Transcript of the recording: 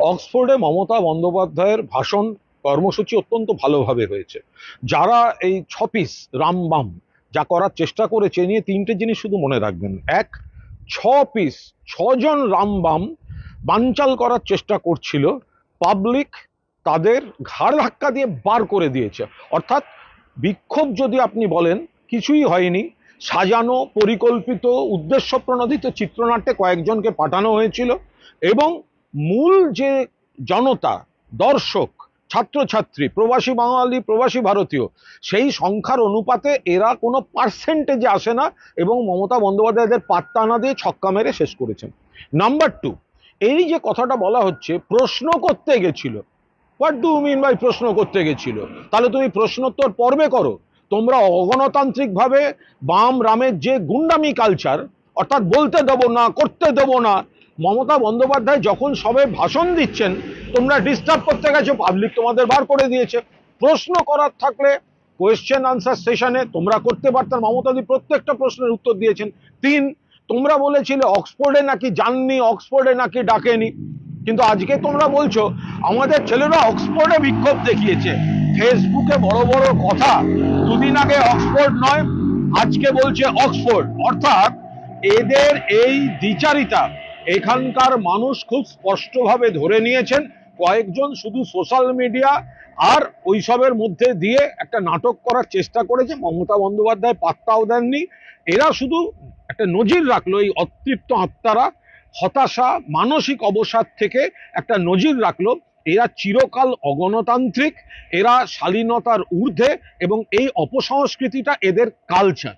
অক্সফোর্ডে মমতা বন্দ্যোপাধ্যায়ের ভাষণ কর্মসূচি অত্যন্ত ভালোভাবে হয়েছে। যারা এই ছ পিস রামবাম যা করার চেষ্টা করেছে নিয়ে তিনটে জিনিস শুধু মনে রাখবেন। এক ছ পিস ছজন রামবাম বানচাল করার চেষ্টা করছিল। পাবলিক তাদের ঘাড় ধাক্কা দিয়ে বার করে দিয়েছে। অর্থাৎ বিক্ষোভ যদি আপনি বলেন, কিছুই হয়নি। সাজানো, পরিকল্পিত, উদ্দেশ্য প্রণোদিত চিত্রনাট্যে কয়েকজনকে পাঠানো হয়েছিল এবং মূল যে জনতা, দর্শক, ছাত্রছাত্রী, প্রবাসী বাঙালি, প্রবাসী ভারতীয়, সেই সংখ্যার অনুপাতে এরা কোনো পার্সেন্টেজে আসে না এবং মমতা বন্দ্যোপাধ্যায়দের পাত্তা না দিয়ে ছক্কা মেরে শেষ করেছেন। নাম্বার টু এই যে কথাটা বলা হচ্ছে, প্রশ্ন করতে গেছিল। হোয়াট ডু মিন বাই প্রশ্ন করতে গেছিল? তাহলে তুমি প্রশ্নোত্তর পর্বে করো। তোমরা অগণতান্ত্রিকভাবে বাম রামের যে গুন্ডামি কালচার অর্থাৎ বলতে দেবো না, করতে দেবো না মমতা বন্দ্যোপাধ্যায় যখন সবে ভাষণ দিচ্ছেন, তোমরা ডিস্টার্ব করতে গেছো পাবলিক তোমাদের বার করে দিয়েছে। প্রশ্ন করার থাকলে কোয়েশ্চেন আনসার সেশনে তোমরা করতে পারতেন মমতাদি প্রত্যেকটা প্রশ্নের উত্তর দিয়েছেন। তিন, তোমরা বলেছিলে অক্সফোর্ডে নাকি যাননি, অক্সফোর্ডে নাকি ডাকেনি। কিন্তু আজকে তোমরা বলছো, আমাদের ছেলেরা অক্সফোর্ডে বিক্ষোভ দেখিয়েছে। ফেসবুকে বড় বড় কথা, দুদিন আগে অক্সফোর্ড নয়, আজকে বলছে অক্সফোর্ড। অর্থাৎ এদের এই দ্বিচারিতা এখানকার মানুষ খুব স্পষ্টভাবে ধরে নিয়েছেন, কয়েকজন শুধু সোশ্যাল মিডিয়া আর ওইসবের মধ্যে দিয়ে একটা নাটক করার চেষ্টা করেছে। মমতা বন্দ্যোপাধ্যায় পাত্তাও দেননি। এরা শুধু একটা নজির রাখল, এই অতৃপ্ত আত্মারা। হতাশা, মানসিক অবসাদ থেকে একটা নজির রাখল। এরা চিরকাল অগণতান্ত্রিক, এরা শালীনতার ঊর্ধ্বে এবং এই অপসংস্কৃতিটা এদের কালচার